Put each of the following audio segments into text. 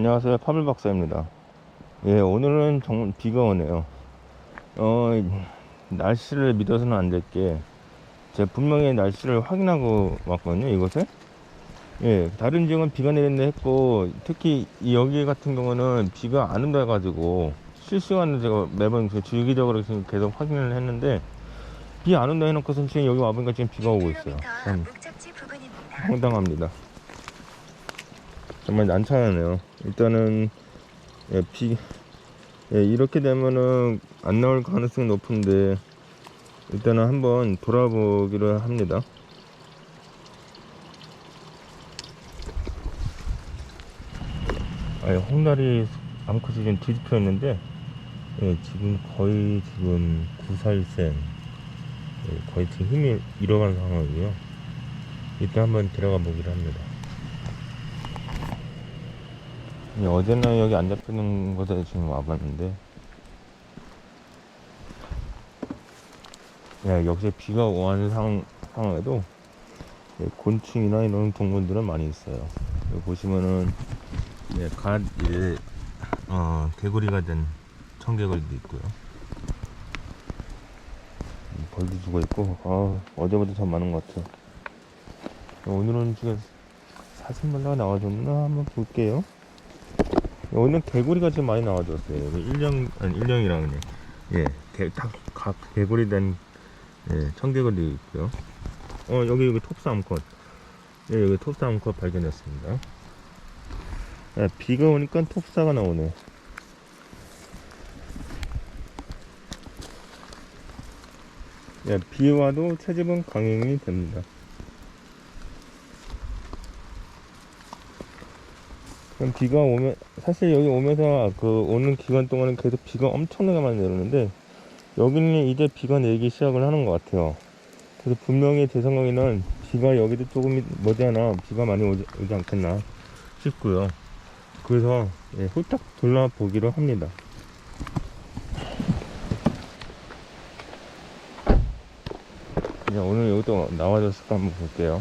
안녕하세요. 파블 박사입니다. 예, 오늘은 정말 비가 오네요. 어, 날씨를 믿어서는 안 될 게, 제가 분명히 날씨를 확인하고 왔거든요, 이곳에. 예, 다른 지역은 비가 내린다 했고, 특히 이 여기 같은 경우는 비가 안 온다 해가지고, 실시간으로 제가 매번 그 주기적으로 계속 확인을 했는데, 비 안 온다 해놓고선 지금 여기 와보니까 지금 비가 오고 있어요. 참. 황당합니다. 정말 난처하네요. 일단은 예, 비 예, 이렇게 되면은 안 나올 가능성이 높은데 일단은 한번 돌아보기로 합니다. 아, 홍다리 암컷이 지금 뒤집혀 있는데 예, 지금 거의 지금 구살생 예, 거의 지금 힘이 잃어간 상황이에요. 이따 한번 들어가 보기로 합니다. 예, 어제는 여기 안 잡히는 곳에 지금 와봤는데, 예, 역시 비가 오는 상, 상황에도 예, 곤충이나 이런 동물들은 많이 있어요. 여기 보시면은, 예, 갓, 이제, 어, 개구리가 된 청개구리도 있고요. 음, 벌도 죽어 있고, 아, 어제보다 더 많은 것 같아요. 오늘은 지금 사슴벌레가 나와줬나 한번 볼게요. 오늘 개구리가 지금 많이 나와줬어요. 여기 일령 아니 일령이랑 예, 개, 탁각 개구리 된 예, 청개구리 있고요. 어 여기 여기 톱스 암컷 예 여기 톱스 암컷 발견했습니다. 예, 비가 오니까 톱사가 나오네. 예, 비 와도 채집은 강행이 됩니다. 그럼 비가 오면 사실 여기 오면서 그 오는 기간 동안은 계속 비가 엄청나게 많이 내리는데 여기는 이제 비가 내리기 시작을 하는 것 같아요. 그래서 분명히 제 생각에는 비가 여기도 조금 머지않아 비가 많이 오지, 오지 않겠나 싶고요. 그래서 예, 훌쩍 돌아보기로 합니다. 이제 오늘 여기도 나와줬을까 한번 볼게요.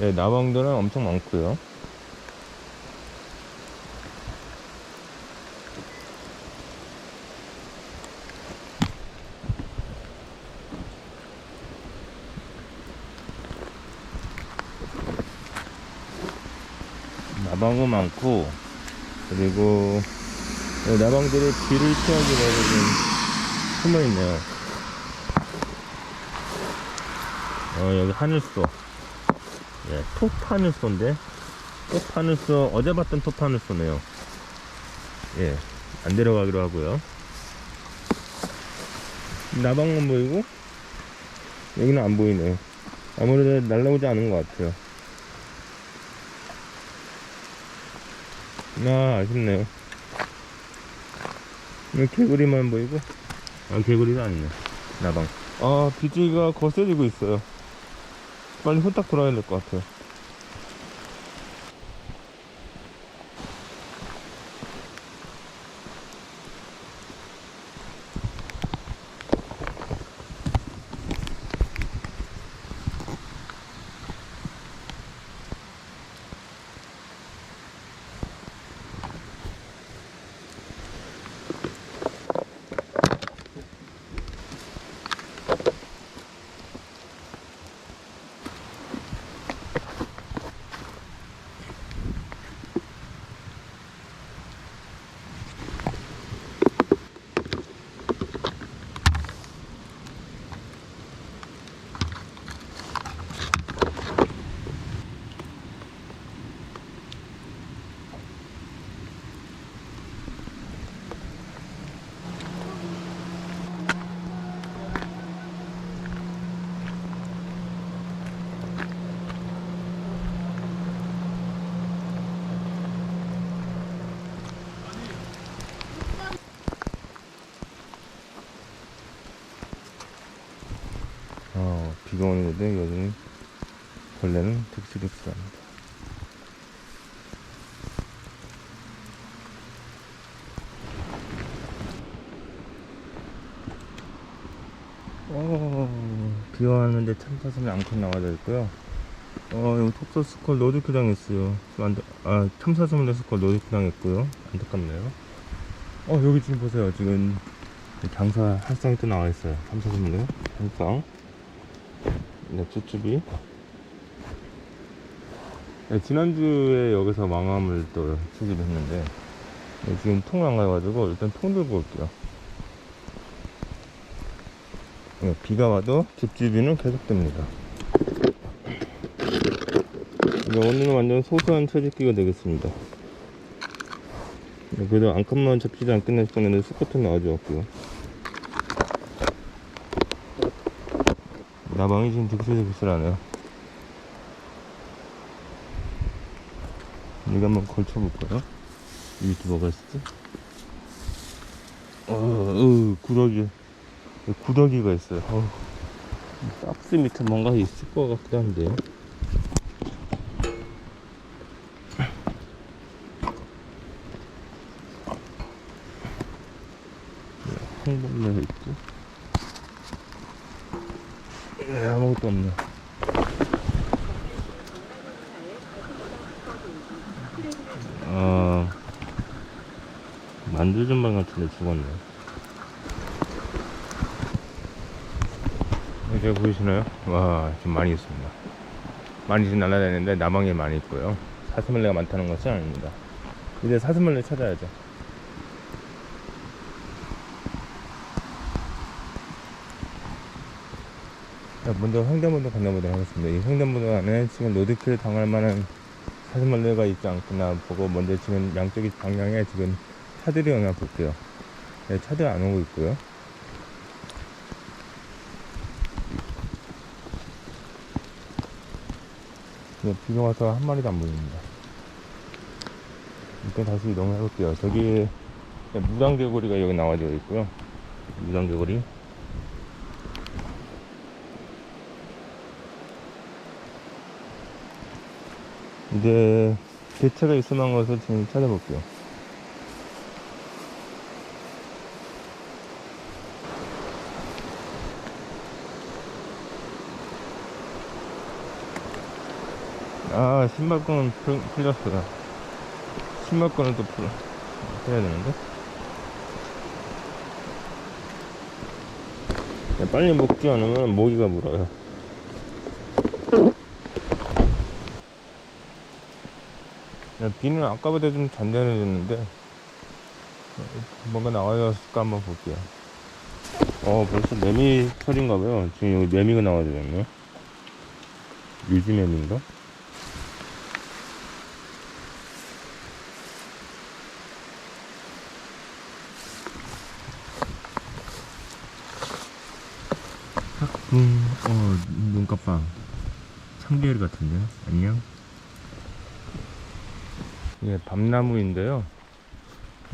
네, 나방들은 엄청 많고요. 나방은 많고 그리고 네, 나방들이 비를 피하기 위해서 좀 숨어 있네요. 어, 여기 하늘소. 예, 톱하늘소인데 톱하늘소 어제 봤던 톱하늘소네요. 예, 안 데려가기로 하고요. 나방만 보이고 여기는 안 보이네요 아무래도 날라오지 않은 것 같아요. 아 아쉽네요. 개구리만 보이고? 아 개구리가 아니네. 나방. 아 비지가 거세지고 있어요 빨리 후딱 돌아야 될 것 같아요. 어, 비가 오는데 여기는 벌레는 득실득실합니다. 어, 비 왔는데 참사슴이 앙컷 나와져 있고요. 어, 여기 톱서 스컬 노드크 당했어요. 지금 안, 아, 탐사스물레 스컬 노드크 당했고요. 안타깝네요. 어, 여기 지금 보세요. 지금 장사 할상이 또 나와 있어요. 탐사스물레 할상. 네, 쭈쭈비. 네, 지난주에 여기서 망함을 또 수집했는데, 네, 지금 통을 안 가가지고 일단 통 들고 올게요. 네, 비가 와도 집주비는 계속됩니다. 네, 오늘은 완전 소소한 채집기가 되겠습니다. 네, 그래도 앙컷만 잡히지 않겠나 싶었는데 수컷은 나와주었고요. 나방이 지금 득실득실하네요. 여기 한번 걸쳐볼까요? 뭐가 있지? 어, 어, 구더기. 구더기가 있어요. 어, 이 박스 밑에 뭔가 있을 것 같기도 한데요. 홍보를 있고. 예, 아무것도 없네. 아, 만두 전방 같은데 죽었네. 이제 보이시나요? 와, 지금 많이 있습니다. 많이 지금 날아다니는데 나방이 많이 있고요. 사슴벌레가 많다는 것은 아닙니다. 이제 사슴벌레 찾아야죠. 자, 먼저 횡단보도 건너보도록 하겠습니다. 이 횡단보도 안에 지금 로드킬 당할 만한 사슴벌레가 있지 않구나 보고 먼저 지금 양쪽이 방향에 지금 차들이 오나 볼게요. 네, 차들 안 오고 있고요. 네, 비가 와서 한 마리도 안 보입니다. 일단 다시 이동을 해볼게요. 저기 네, 무당개구리가 여기 나와져 있고요. 무당개구리. 이제 있을 만한 것을 지금 찾아볼게요. 아 신발끈은 풀, 풀렸어요. 신발끈은 또 풀, 해야 되는데. 야, 빨리 먹지 않으면 모기가 물어요. 비는 아까보다 좀 잔잔해졌는데 뭔가 나와졌을까 한번 볼게요. 어 벌써 매미 털인가봐요. 지금 여기 매미가 나와졌네. 유지 매미인가? 음, 어, 눈깜빵. 참개리 같은데요? 안녕? 예, 밤나무인데요.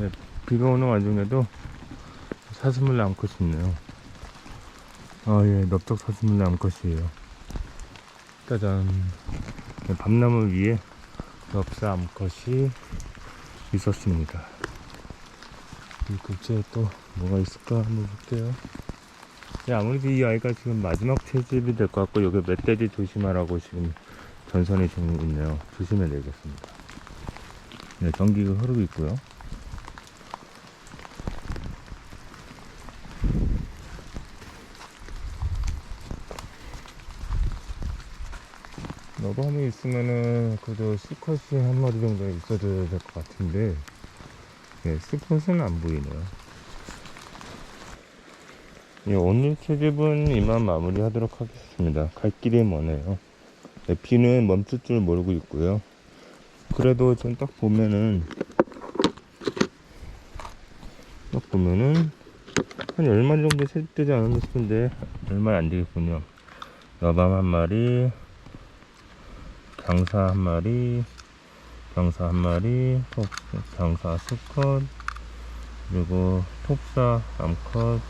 예, 비가 오는 와중에도 사슴을 암컷이 있네요. 아, 예, 넓적 사슴을 암컷이에요. 짜잔. 예, 밤나무 위에 엽사 암컷이 있었습니다. 이 근처에 또 뭐가 있을까 한번 볼게요. 예, 아무래도 이 아이가 지금 마지막 채집이 될 것 같고, 여기 멧돼지 조심하라고 지금 전선이 좀 있네요. 조심해야 되겠습니다. 네, 전기가 흐르고 있고요. 너밤이 있으면은 그래도 수컷이 한 마리 정도 있어야 될 것 같은데 네, 수컷은 안 보이네요. 예, 오늘 채집은 이만 마무리 하도록 하겠습니다. 갈 길이 머네요. 네, 비는 멈출 줄 모르고 있고요. 그래도 전딱 보면은 딱 보면은 한 10마리 정도 채집되지 않았나 싶은데 10마리 안 되겠군요. 여밤 한 마리, 경사 한 마리, 경사 한 마리, 톱, 경사 수컷, 그리고 톱사 암컷,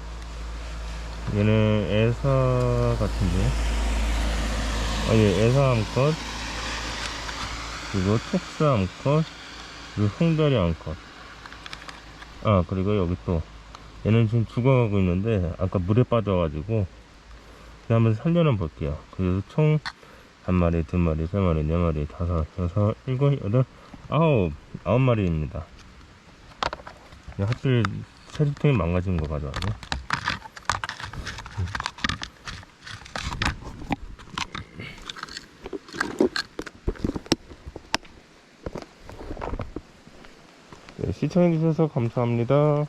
얘는 애사 같은데, 아, 예, 애사 암컷, 그리고 톡스 암컷 그리고 흥다리 암컷 아 그리고 여기 또 얘는 지금 죽어가고 있는데 아까 물에 빠져가지고 한번 살려는 볼게요 그래서 총 한 마리, 두 마리, 세 마리, 네 마리, 다섯, 여섯, 일곱, 여덟, 아홉, 아홉 마리입니다. 하필 체리통이 망가진 거 가져왔네. 시청해주셔서 감사합니다.